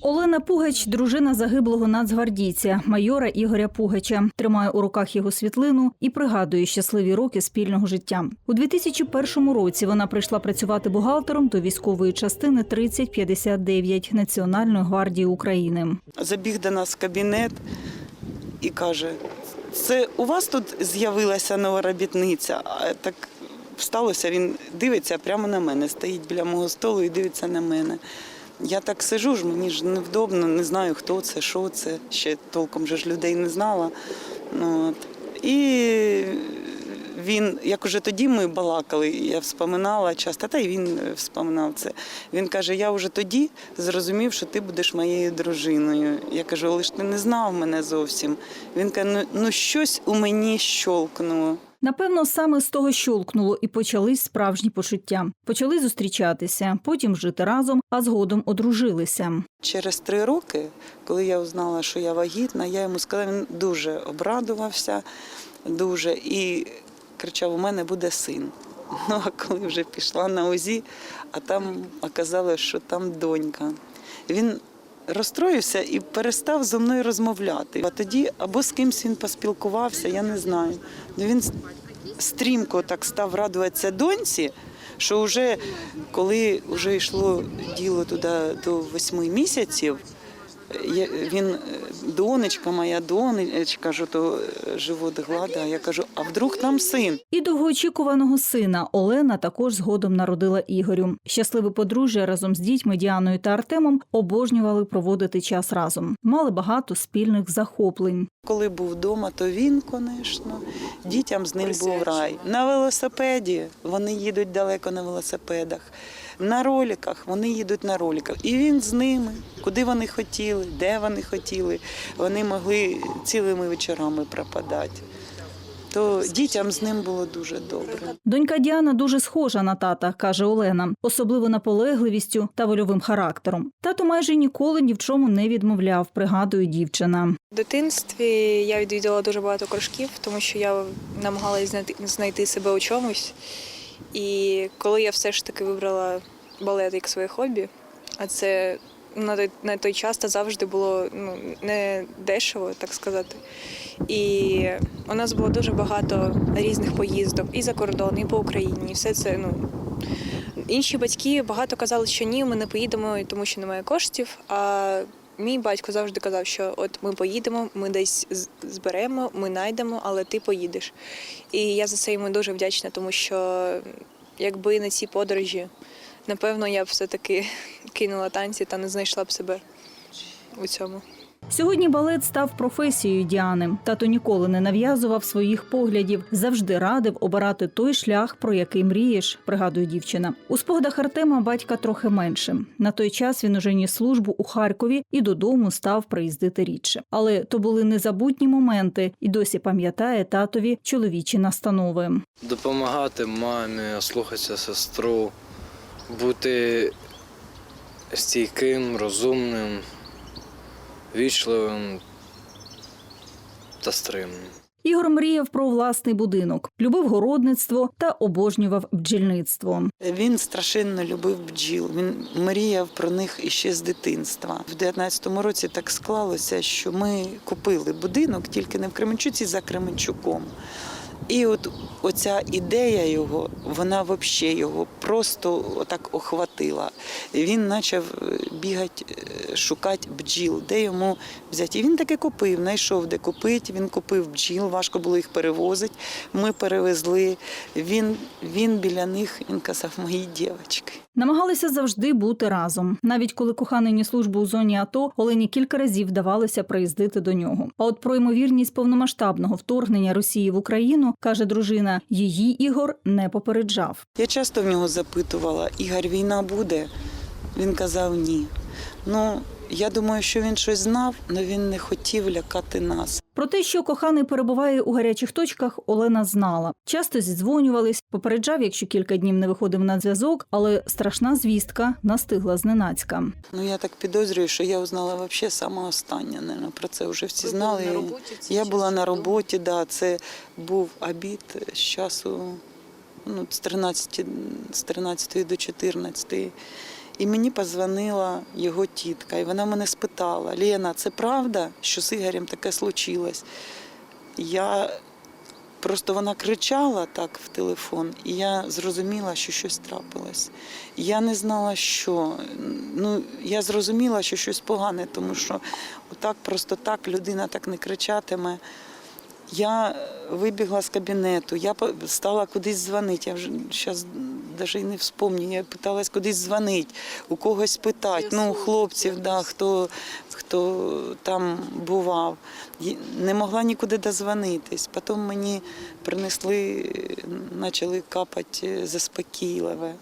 Олена Пугач, дружина загиблого нацгвардійця, майора Ігоря Пугача, тримає у руках його світлину і пригадує щасливі роки спільного життя. У 2001 році вона прийшла працювати бухгалтером до військової частини 3059 Національної гвардії України. забіг до нас в кабінет і каже: це у вас тут з'явилася нова робітниця? Так сталося, він дивиться прямо на мене, стоїть біля мого столу і дивиться на мене. Я так сижу ж, мені ж невдобно, не знаю, хто це, що це. Ще толком же ж людей не знала. Ну, от. І він, як уже тоді ми балакали, я вспоминала часто, та й він вспоминав це. Він каже: я вже тоді зрозумів, що ти будеш моєю дружиною. Я кажу, але ти не знав мене зовсім. Він каже, ну, ну щось у мені щолкнуло. Напевно, саме з того щолкнуло і почались справжні почуття. Почали зустрічатися, потім жити разом, а згодом одружилися. Через три роки, коли я узнала, що я вагітна, я йому сказала, він дуже обрадувався, дуже і кричав: у мене буде син. Ну а коли вже пішла на УЗІ, а там оказалось, що там донька. Він розстроївся і перестав зо мною розмовляти. А тоді або з кимсь він поспілкувався, я не знаю. Ну він стрімко так став радуватися доньці, що вже коли вже йшло діло туди до восьми місяців, він е, донечка, моя донечка, що то е, живот глада. Я кажу, а вдруг там син? І довгоочікуваного сина Олена також згодом народила Ігорю. Щасливе подружжя разом з дітьми Діаною та Артемом обожнювали проводити час разом. Мали багато спільних захоплень. Коли був вдома, то він, звісно, дітям з ним був рай. На велосипеді вони їдуть далеко на велосипедах. На роликах вони їдуть на роликах. І він з ними, куди вони хотіли, де вони хотіли. Вони могли цілими вечорами пропадати. То дітям з ним було дуже добре. Донька Діана дуже схожа на тата, каже Олена, особливо наполегливістю та вольовим характером. Тато майже ніколи ні в чому не відмовляв, пригадує дівчина. В дитинстві я відвідала дуже багато кружків, тому що я намагалася знайти, знайти себе у чомусь. І коли я все ж таки вибрала балет як своє хобі, а це на той, на той час це завжди було ну, не дешево, так сказати. І у нас було дуже багато різних поїздок і за кордон, і по Україні. І все це ну, Інші батьки багато казали, що ні, ми не поїдемо, тому що немає коштів. А мій батько завжди казав, що от ми поїдемо, ми десь зберемо, ми знайдемо, але ти поїдеш. І я за це йому дуже вдячна, тому що якби не ці подорожі, напевно, я б все-таки кинула танці та не знайшла б себе у цьому. Сьогодні балет став професією Діани. Тато ніколи не нав'язував своїх поглядів, завжди радив обирати той шлях, про який мрієш, пригадує дівчина. У спогадах Артема батька трохи менше. На той час він уже ніс службу у Харкові і додому став приїздити рідше. Але то були незабутні моменти, і досі пам'ятає татові чоловічі настанови. допомагати мамі, слухатися сестру, бути стійким, розумним, вічливим та стримним. Ігор мріяв про власний будинок, любив городництво та обожнював бджільництво. Він страшенно любив бджіл. Він мріяв про них іще з дитинства. В 19-му році так склалося, що ми купили будинок тільки не в Кременчуці за Кременчуком. І от оця ідея його, вона взагалі його просто отак охватила. Він почав е, бігати, е, шукати бджіл, де йому взяти. І він таки купив, знайшов, де купити. Він купив бджіл, важко було їх перевозити. Ми перевезли. Він, він біля них він казав, мої дівчатки. Намагалися завжди бути разом. Навіть коли коханий ніс службу у зоні АТО, Олені кілька разів вдавалося приїздити до нього. А от про ймовірність повномасштабного вторгнення Росії в Україну каже дружина, її Ігор не попереджав. Я часто в нього запитувала, Ігор, війна буде? Він казав ні. Ну, я думаю, що він щось знав, але він не хотів лякати нас. Про те, що коханий перебуває у гарячих точках, Олена знала. Часто зідзвонювались, попереджав, якщо кілька днів не виходив на зв'язок, але страшна звістка настигла зненацька. Ну, я так підозрюю, що я узнала взагалі саме останнє. наверно. Про це вже всі знали. Я була на роботі, да, це був обід з часу ну, з 13, з 13 до 14. І мені позвонила його тітка, і вона мене спитала: Лена, це правда, що з Ігорем таке случилось? Я просто вона кричала так в телефон, і я зрозуміла, що щось трапилось. Я не знала, що. Ну, я зрозуміла, що щось погане, тому що отак просто так людина так не кричатиме. Я вибігла з кабінету, я стала кудись дзвонити. Я вже зараз навіть не вспомню. Я питалась кудись дзвонити, у когось питати. Ну, хлопців, да, хто, хто там бував. Не могла нікуди дозвонитись. Потім мені принесли, почали капати заспокійливе.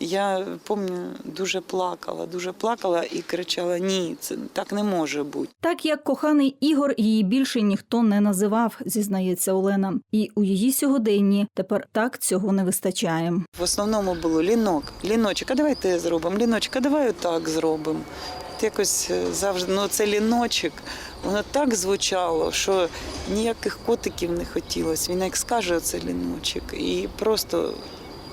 Я пам'ятаю, дуже плакала, дуже плакала і кричала: ні, це так не може бути. Так як коханий Ігор її більше ніхто не називав, зізнається Олена. І у її сьогоденні тепер так цього не вистачає. В основному було лінок, ліночок, а давай те зробимо, ліночок, а давай отак зробимо. От якось е, завжди, ну це ліночок, воно так звучало, що ніяких котиків не хотілося. Він як скаже оце ліночок, і просто,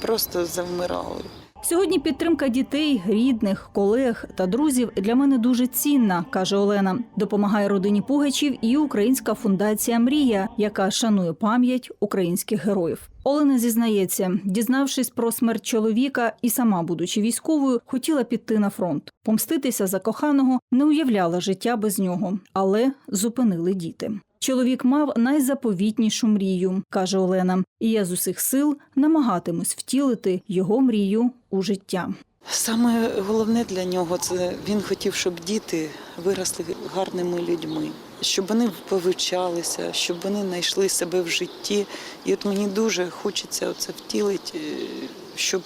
просто завмирали. Сьогодні підтримка дітей, рідних, колег та друзів для мене дуже цінна, каже Олена. Допомагає родині Пугачів і Українська фундація Мрія, яка шанує пам'ять українських героїв. Олена зізнається, дізнавшись про смерть чоловіка і сама, будучи військовою, хотіла піти на фронт. Помститися за коханого не уявляла життя без нього, але зупинили діти. Чоловік мав найзаповітнішу мрію, каже Олена, і я з усіх сил намагатимусь втілити його мрію у життя. Саме головне для нього це він хотів, щоб діти виросли гарними людьми, щоб вони повивчалися, щоб вони знайшли себе в житті. І от мені дуже хочеться це втілити, е, щоб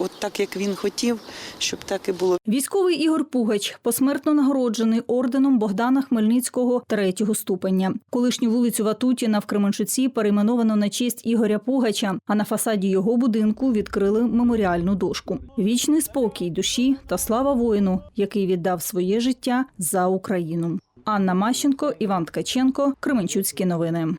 от так як він хотів, щоб так і було. Військовий Ігор Пугач посмертно нагороджений орденом Богдана Хмельницького третього ступеня. Колишню вулицю Ватутіна в Кременчуці перейменовано на честь Ігоря Пугача, а на фасаді його будинку відкрили меморіальну дошку. Вічний спокій душі та слава воїну, який віддав своє життя за Україну. Анна Мащенко, Іван Ткаченко, Кременчуцькі новини.